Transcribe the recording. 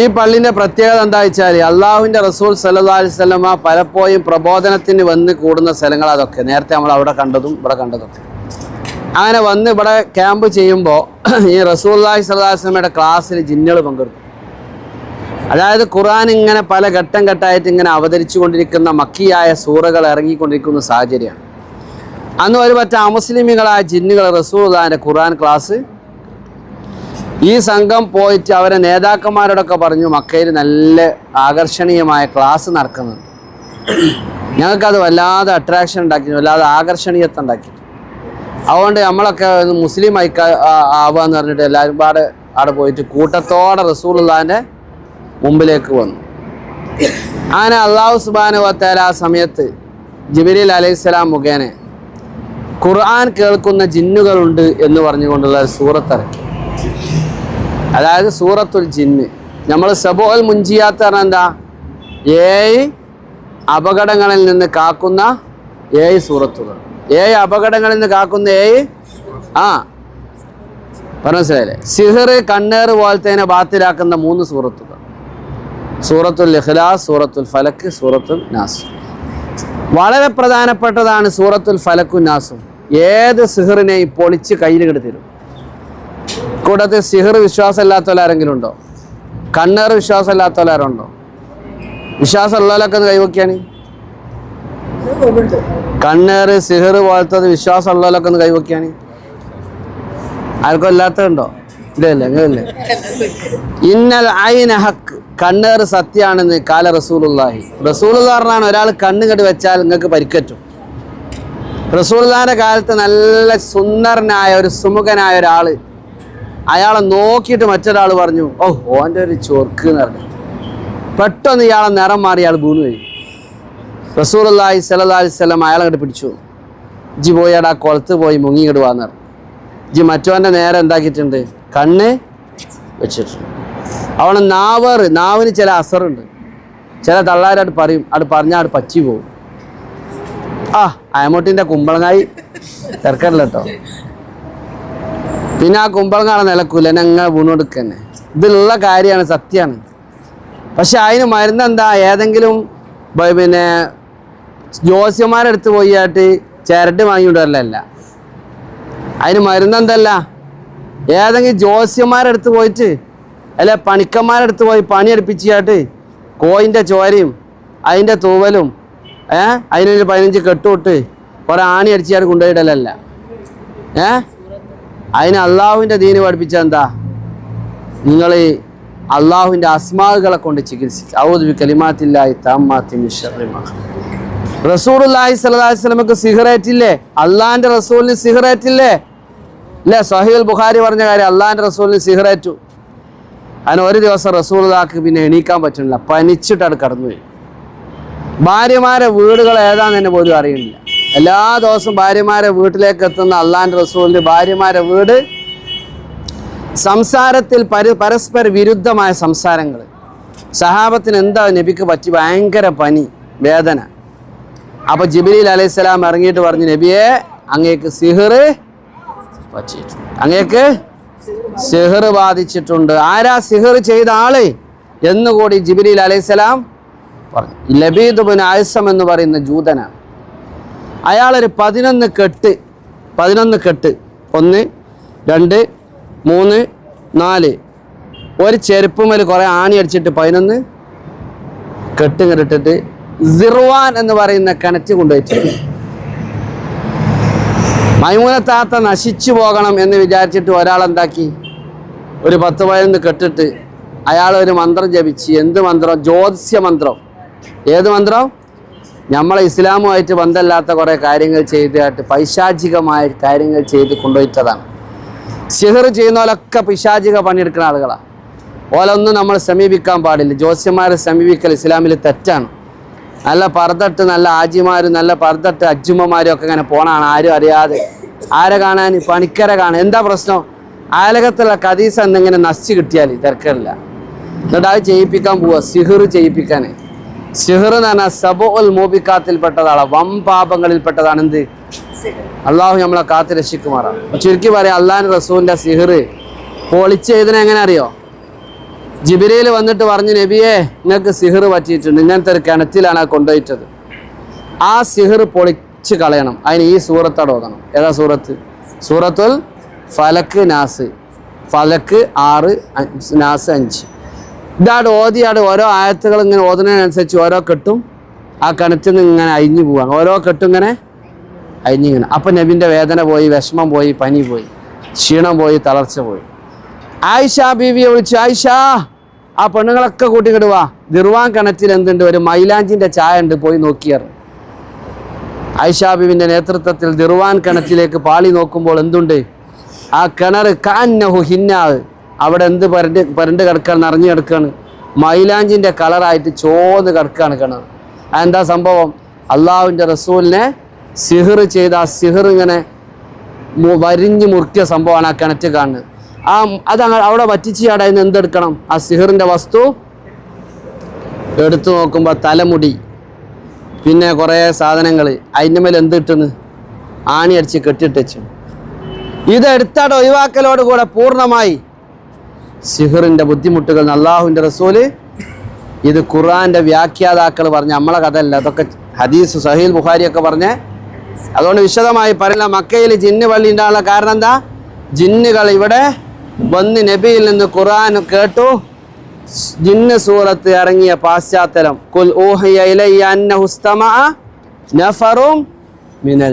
ഈ പള്ളിന്റെ പ്രത്യേകത എന്താ വെച്ചാൽ അള്ളാഹുവിന്റെ റസൂൽ സല്ലാ അലിസ്ലമ പലപ്പോഴും പ്രബോധനത്തിന് വന്ന് കൂടുന്ന സ്ഥലങ്ങൾ അതൊക്കെ. നേരത്തെ നമ്മൾ അവിടെ കണ്ടതും ഇവിടെ കണ്ടതും. അങ്ങനെ വന്ന് ഇവിടെ ക്യാമ്പ് ചെയ്യുമ്പോൾ ഈ റസൂൽ അള്ളാഹി സ്വല്ലാ വസ്ലമയുടെ ക്ലാസ്സിൽ ജിന്നുകൾ പങ്കെടുക്കും അതായത് ഖുറാൻ ഇങ്ങനെ പല ഘട്ടം ഘട്ടമായിട്ട് ഇങ്ങനെ അവതരിച്ചു കൊണ്ടിരിക്കുന്ന മക്കിയായ സൂറകൾ ഇറങ്ങിക്കൊണ്ടിരിക്കുന്ന സാഹചര്യമാണ്. അന്ന് ഒരു പറ്റ അമുസ്ലിമികളായ ജിന്നുകൾ റസൂൽദാന്റെ ഖുറാൻ ക്ലാസ് ഈ സംഘം പോയിട്ട് അവരെ നേതാക്കന്മാരോടൊക്കെ പറഞ്ഞു മക്കയിൽ നല്ല ആകർഷണീയമായ ക്ലാസ് നടക്കുന്നുണ്ട്. ഞങ്ങൾക്കത് വല്ലാതെ അട്രാക്ഷൻ ഉണ്ടാക്കി വല്ലാതെ ആകർഷണീയത്വം ഉണ്ടാക്കി. അതുകൊണ്ട് നമ്മളൊക്കെ മുസ്ലിം ഐക്യ ആവാന്ന് പറഞ്ഞിട്ട് എല്ലാവരും പാടെ അവിടെ പോയിട്ട് കൂട്ടത്തോടെ റസൂലുള്ളാന്റെ മുമ്പിലേക്ക് വന്നു. അങ്ങനെ അള്ളാഹു സുബാനു വത്തേല ആ സമയത്ത് ജിബിരിൽ അലൈഹിസ്സലാം മുഖേന ഖുർആൻ കേൾക്കുന്ന ജിന്നുകളുണ്ട് എന്ന് പറഞ്ഞുകൊണ്ടുള്ള സൂറത്തിറക്കി അതായത് സൂറത്തുൽ ജിന്ന്. നമ്മൾ സബോൽ മുഞ്ചിയാത്ത പറഞ്ഞാൽ എന്താ? ഏഴ് അപകടങ്ങളിൽ നിന്ന് കാക്കുന്ന ഏഴ് സൂറത്തുകൾ. ഏഴ് അപകടങ്ങളിൽ നിന്ന് കാക്കുന്ന ഏഴ്? ആ മനസ്സിലായില്ലേ സിഹർ കണ്ണേറ് പോലത്തേനെ ബാത്തിലാക്കുന്ന മൂന്ന് സൂറത്തുകൾ. സൂറത്തുൽ ഇഖ്ലാസ് സൂറത്തുൽ ഫലക്ക് സൂറത്തുൽ നാസ്. വളരെ പ്രധാനപ്പെട്ടതാണ് സൂറത്തുൽ ഫലക്കും നാസും. ഏത് സിഹറിനെയും പൊളിച്ച് കയ്യിൽ കൂട്ടത്തിൽ സിഹർ വിശ്വാസമില്ലാത്തവരാരെങ്കിലും ഉണ്ടോ കണ്ണേറ് വിശ്വാസമില്ലാത്തവരാരുണ്ടോ? വിശ്വാസമുള്ളവരൊക്കെ കൈവയ്ക്കാണ് കണ്ണേർ സിഹർ പോലത്തത് വിശ്വാസമുള്ളവരൊക്കെ ഒന്ന് കൈവയ്ക്കാണ് ആർക്കും ഇല്ലാത്തതുണ്ടോ ഇല്ലല്ലേ ഇന്നൽ ഐന ഹക്ക് കണ്ണേറ് സത്യാണെന്ന് കാല റസൂലുള്ളാഹി. റസൂലുള്ളാറിനാണ് ഒരാൾ കണ്ണ് കെട്ടി വെച്ചാൽ നിങ്ങൾക്ക് പരിക്കറ്റും. റസൂലുള്ളാന്റെ കാലത്ത് നല്ല സുന്ദരനായ ഒരു സുമുഖനായ ഒരാൾ അയാളെ നോക്കിയിട്ട് മറ്റൊരാൾ പറഞ്ഞു ഓ ഓന്റെ ഒരു ചൊർക്ക് എന്ന് പറഞ്ഞു. പെട്ടെന്ന് ഇയാളെ നിറം മാറി അയാൾ വീണു റസൂർ അല്ലാഹി സലഹ് സ്വലം അയാളെ അങ്ങോട്ട് പിടിച്ചു. ജി പോയി ആ കുളത്ത് പോയി മുങ്ങി വാന്ന് പറഞ്ഞു. ജി മറ്റവന്റെ നേരെ എന്താക്കിയിട്ടുണ്ട്? കണ്ണ് വെച്ചിട്ടുണ്ട്. അവളെ നാവർ നാവിന് ചില അസറുണ്ട്. ചില തള്ളാരോട് പറയും അത് പറഞ്ഞാൽ അത് പച്ചി പോകും ആ അയമോട്ടിന്റെ കുമ്പളങ്ങായി തിരക്കല്ലോ കേട്ടോ. പിന്നെ ആ കുമ്പളങ്ങാളെ നിലക്കൂല. എന്നെ അങ്ങനെ വീണുകൊടുക്കന്നെ ഇതുള്ള കാര്യമാണ് സത്യമാണ് പക്ഷെ അതിന് മരുന്ന് എന്താ ഏതെങ്കിലും പിന്നെ ജ്യോസ്യന്മാരെടുത്ത് പോയിട്ട് ചിരട്ട് വാങ്ങിക്കൊണ്ടുവരലല്ല അതിന് മരുന്ന് എന്തല്ല ഏതെങ്കിലും ജ്യോസ്യന്മാരെടുത്ത് പോയിട്ട് അല്ലെ പണിക്കന്മാരെടുത്ത് പോയി പണിയെടുപ്പിച്ചിട്ട് കോയിന്റെ ചോരയും അതിന്റെ തൂവലും ഏ? അതിനൊരു പതിനഞ്ച് കെട്ടുവിട്ട് കുറേ ആണി അടിച്ചിട്ട് കൊണ്ടുപോയിടലല്ല ഏ? അതിന് അള്ളാഹുവിന്റെ ദീന് പഠിപ്പിച്ച എന്താ? നിങ്ങൾ അള്ളാഹുവിന്റെ അസ്മാകളെ കൊണ്ട് ചികിത്സിച്ച്. ഔദ് കലിമാത്തില്ലായി സ്വല്ലല്ലാഹി അലൈഹി വസല്ലമക്ക് സിഗരറ്റ് ഇല്ലേ അള്ളാഹിന്റെ റസൂലിന് സിഹറേറ്റില്ലേ ഇല്ലേ സഹീൽ ബുഖാരി പറഞ്ഞ കാര്യം അള്ളാഹിന്റെ റസൂലിന് സിഹറേറ്റു അതിന് ഒരു ദിവസം റസൂലുള്ളാഹിക്ക് പിന്നെ എണീക്കാൻ പറ്റുന്നില്ല. പനിച്ചിട്ട് അത് കടന്നുപോയി. ഭാര്യമാരെ വീടുകൾ ഏതാണെന്ന് തന്നെ പോലും അറിയുന്നില്ല. എല്ലാ ദിവസവും ഭാര്യമാരെ വീട്ടിലേക്ക് എത്തുന്ന അള്ളാൻ റസൂലിന്റെ ഭാര്യമാരെ വീട് സംസാരത്തിൽ പരി പരസ്പര വിരുദ്ധമായ സംസാരങ്ങൾ. സഹാബത്തിന് എന്താ നബിക്ക് പറ്റി ഭയങ്കര പനി വേദന. അപ്പൊ ജിബിലി അലൈഹിസ്സലാം ഇറങ്ങിയിട്ട് പറഞ്ഞു നബിയെ അങ്ങേക്ക് സിഹിറ് പറ്റിയിട്ടുണ്ട്. അങ്ങേക്ക് സിഹിർ ബാധിച്ചിട്ടുണ്ട്. ആരാ സിഹിർ ചെയ്ത ആൾ? എന്നുകൂടി ജിബിലി അലൈഹിസ്സലാം പറഞ്ഞു. ലബീദ് ബിൻ ആയുസം എന്ന് പറയുന്ന ജൂതനാണ്. അയാളൊരു പതിനൊന്ന് കെട്ട് പതിനൊന്ന് കെട്ട്. ഒന്ന് രണ്ട് മൂന്ന് നാല്. ഒരു ചെരുപ്പുമേൽ കുറേ ആണി അടിച്ചിട്ട് പതിനൊന്ന് കെട്ട് കെട്ടിട്ട് സിർവാൻ എന്ന് പറയുന്ന കിണറ്റ് കൊണ്ടുപോയിട്ട് മൈമൂനത്താത്ത നശിച്ചു പോകണം എന്ന് വിചാരിച്ചിട്ട് ഒരാൾ എന്താക്കി ഒരു പത്ത് പതിനൊന്ന് കെട്ടിട്ട് അയാൾ ഒരു മന്ത്രം ജപിച്ച്. എന്ത് മന്ത്രം? ജ്യോതിസ്യ മന്ത്രം. ഏത് മന്ത്രം? നമ്മളെ ഇസ്ലാമുമായിട്ട് ബന്ധമില്ലാത്ത കുറേ കാര്യങ്ങൾ ചെയ്തിട്ട് പൈശാചികമായ കാര്യങ്ങൾ ചെയ്ത് കൊണ്ടുപോയിട്ടതാണ്. സിഹർ ചെയ്യുന്നവരൊക്കെ പിശാചിക പണിയെടുക്കുന്ന ആളുകളാണ്. ഓലൊന്നും നമ്മൾ സമീപിക്കാൻ പാടില്ല. ജ്യോത്സ്യന്മാരെ സമീപിക്കൽ ഇസ്ലാമിൽ തെറ്റാണ്. നല്ല പറത്തട്ട് നല്ല ആജിമാരും നല്ല പറത്തട്ട് അജ്ജുമ്മമാരും ഒക്കെ ഇങ്ങനെ പോണാണ് ആരും അറിയാതെ. ആരെ കാണാൻ? പണിക്കരെ കാണാൻ. എന്താ പ്രശ്നം? ആലകത്തുള്ള കദീസ എന്തെങ്കിലും നശിച്ച് കിട്ടിയാൽ തിരക്കില്ല എന്നിട്ട് അത് ചെയ്യിപ്പിക്കാൻ പോവുക സിഹിർ ചെയ്യിപ്പിക്കാൻ സിഹിർ എന്ന് പറഞ്ഞാൽ സബോ ഉൽ മോബിക്കാത്തിൽപ്പെട്ടതാണ് വംപാപങ്ങളിൽപ്പെട്ടതാണ് എന്ത് അള്ളാഹു നമ്മളെ കാത്തു രക്ഷിക്കുമാറാണ്. ചുരുക്കി പറയാം അള്ളാഹിന്റെ റസൂലിന്റെ സിഹർ പൊളിച്ച് എഴുതണ എങ്ങനെ അറിയോ? ജിബിരയിൽ വന്നിട്ട് പറഞ്ഞു നബിയെ നിങ്ങൾക്ക് സിഹർ പറ്റിയിട്ടുണ്ട് ഇങ്ങനത്തെ ഒരു കിണറ്റിലാണ് കൊണ്ടുപോയിട്ടത്. ആ സിഹർ പൊളിച്ച് കളയണം. അതിന് ഈ സൂറത്തോടെ ഏതാ സൂറത്ത്? സൂറത്തുൽ ഫലക്ക് നാസ്. ഫലക്ക് ആറ് നാസ് അഞ്ച്. ഇതാട് ഓതിയാട് ഓരോ ആയത്തുകൾ ഇങ്ങനെ ഓതുന്നതിനനുസരിച്ച് ഓരോ കെട്ടും ആ കിണറ്റിൽ നിന്ന് ഇങ്ങനെ അഴിഞ്ഞു പോവാണ്. ഓരോ കെട്ടും ഇങ്ങനെ അഴിഞ്ഞിങ്ങനെ അപ്പം നബിന്റെ വേദന പോയി വിഷമം പോയി പനി പോയി ക്ഷീണം പോയി തളർച്ച പോയി. ആയിഷ ബീവിയെ വിളിച്ചു ആയിഷ ആ പെണ്ണുങ്ങളൊക്കെ കൂട്ടിക്കിട്ട് വാ. ദിർവാൻ കിണറ്റിൽ എന്തുണ്ട്? ഒരു മൈലാഞ്ചിന്റെ ചായ ഉണ്ട് പോയി നോക്കിയാറ്. ആയിഷ ബീവിന്റെ നേതൃത്വത്തിൽ ദിർവാൻ കിണറ്റിലേക്ക് പാളി നോക്കുമ്പോൾ എന്തുണ്ട്? ആ കിണർ കാന്നഹു ഹിന്നാവ്. അവിടെ എന്ത് പരണ്ട് പരണ്ട് കിടക്കുകയാണ് നിറഞ്ഞു കിടക്കുകയാണ് മൈലാഞ്ചിന്റെ കളറായിട്ട് ചോന്ന് കിടക്കുകയാണ് കിണർ അതെന്താ സംഭവം? അള്ളാഹുവിന്റെ റസൂലിനെ സിഹിർ ചെയ്ത ആ സിഹിർ ഇങ്ങനെ വരിഞ്ഞ് മുറുക്കിയ സംഭവമാണ് ആ കിണറ്റ് കാണുന്നത്. ആ അത് അവിടെ വറ്റിച്ച് ചാടാൻ എന്തെടുക്കണം? ആ സിഹിറിന്റെ വസ്തു എടുത്തു നോക്കുമ്പോൾ തലമുടി പിന്നെ കുറേ സാധനങ്ങൾ അതിന്റെ മേലെ എന്ത് കിട്ടുന്നു ആണി അടിച്ച് കെട്ടിട്ടു ഇതെടുത്താട് ഒഴിവാക്കലോട് കൂടെ പൂർണമായി സിഹിറിന്റെ ബുദ്ധിമുട്ടുകൾ അള്ളാഹുവിന്റെ റസൂൽ ഇത് ഖുർആന്റെ വ്യാഖ്യാതാക്കൾ പറഞ്ഞ നമ്മളെ കഥ അല്ല അതൊക്കെ ഹദീസ് സഹീൽ ബുഖാരിയൊക്കെ പറഞ്ഞ്. അതുകൊണ്ട് വിശദമായി പറയില്ല. മക്കയിൽ ജിന്ന് പള്ളി ഉണ്ടാകാനുള്ള കാരണം എന്താ? ജിന്നുകൾ ഇവിടെ വന്ന് നബിയിൽ നിന്ന് ഖുർആൻ കേട്ടു. ജിന്ന് സൂറത്ത് ഇറങ്ങിയ പാശ്ചാത്തലം. കുൽ ഊഹിയ ഇലയ്യ അന്ന ഹുസ്തമ നഫറും മിനൽ